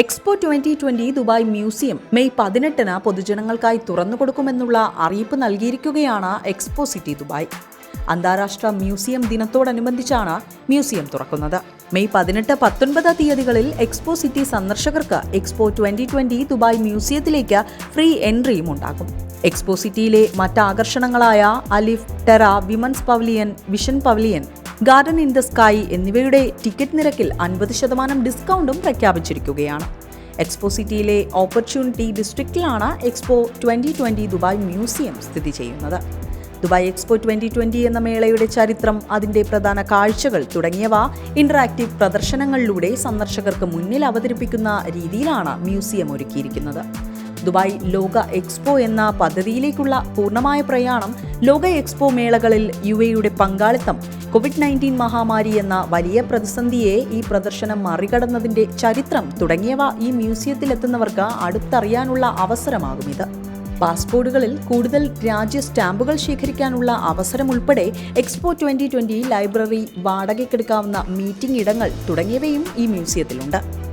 Expo twenty twenty Dubai museum May പതിനെട്ടിന് പൊതുജനങ്ങൾക്കായി തുറന്നുകൊടുക്കുമെന്നുള്ള അറിയിപ്പ് നൽകിയിരിക്കുകയാണ് എക്സ്പോ സിറ്റി ദുബായ്. അന്താരാഷ്ട്ര മ്യൂസിയം ദിനത്തോടനുബന്ധിച്ചാണ് മ്യൂസിയം തുറക്കുന്നത്. മെയ് പതിനെട്ട് പത്തൊൻപത് തീയതികളിൽ എക്സ്പോ സിറ്റി സന്ദർശകർക്ക് എക്സ്പോ ട്വന്റി ട്വന്റി ദുബായ് മ്യൂസിയത്തിലേക്ക് ഫ്രീ എൻട്രിയും ഉണ്ടാകും. എക്സ്പോ സിറ്റിയിലെ മറ്റ് ആകർഷണങ്ങളായ Alif Terra Women's Pavilion Vision Pavilion Garden in the Sky എന്നിവയുടെ ടിക്കറ്റ് നിരക്കിൽ അൻപത് ശതമാനം ഡിസ്കൗണ്ടും പ്രഖ്യാപിച്ചിരിക്കുകയാണ്. എക്സ്പോ സിറ്റിയിലെ opportunity ഡിസ്ട്രിക്റ്റിലാണ് Expo twenty twenty Dubai museum സ്ഥിതി ചെയ്യുന്നത്. ദുബായ് എക്സ്പോ ട്വന്റി ട്വന്റി എന്ന മേളയുടെ ചരിത്രം അതിന്റെ പ്രധാന കാഴ്ചകൾ തുടങ്ങിയവ ഇന്ററാക്റ്റീവ് പ്രദർശനങ്ങളിലൂടെ സന്ദർശകർക്ക് മുന്നിൽ അവതരിപ്പിക്കുന്ന രീതിയിലാണ് മ്യൂസിയം ഒരുക്കിയിരിക്കുന്നത്. ദുബായ് ലോക എക്സ്പോ എന്ന പദ്ധതിയിലേക്കുള്ള പൂർണമായ പ്രയാണം ലോക എക്സ്പോ മേളകളിൽ യു എയുടെ പങ്കാളിത്തം കോവിഡ് നയന്റീൻ മഹാമാരി എന്ന വലിയ പ്രതിസന്ധിയെ ഈ പ്രദർശനം മറികടന്നതിന്റെ ചരിത്രം തുടങ്ങിയവ ഈ മ്യൂസിയത്തിലെത്തുന്നവർക്ക് അടുത്തറിയാനുള്ള അവസരമാകും ഇത് പാസ്പോർട്ടുകളിൽ കൂടുതൽ രാജ്യ സ്റ്റാമ്പുകൾ ശേഖരിക്കാനുള്ള അവസരം ഉൾപ്പെടെ എക്സ്പോ ട്വന്റി ട്വന്റി ലൈബ്രറി വാടകയ്ക്കെടുക്കാവുന്ന മീറ്റിംഗ് ഇടങ്ങൾ തുടങ്ങിയവയും ഈ മ്യൂസിയത്തിലുണ്ട്.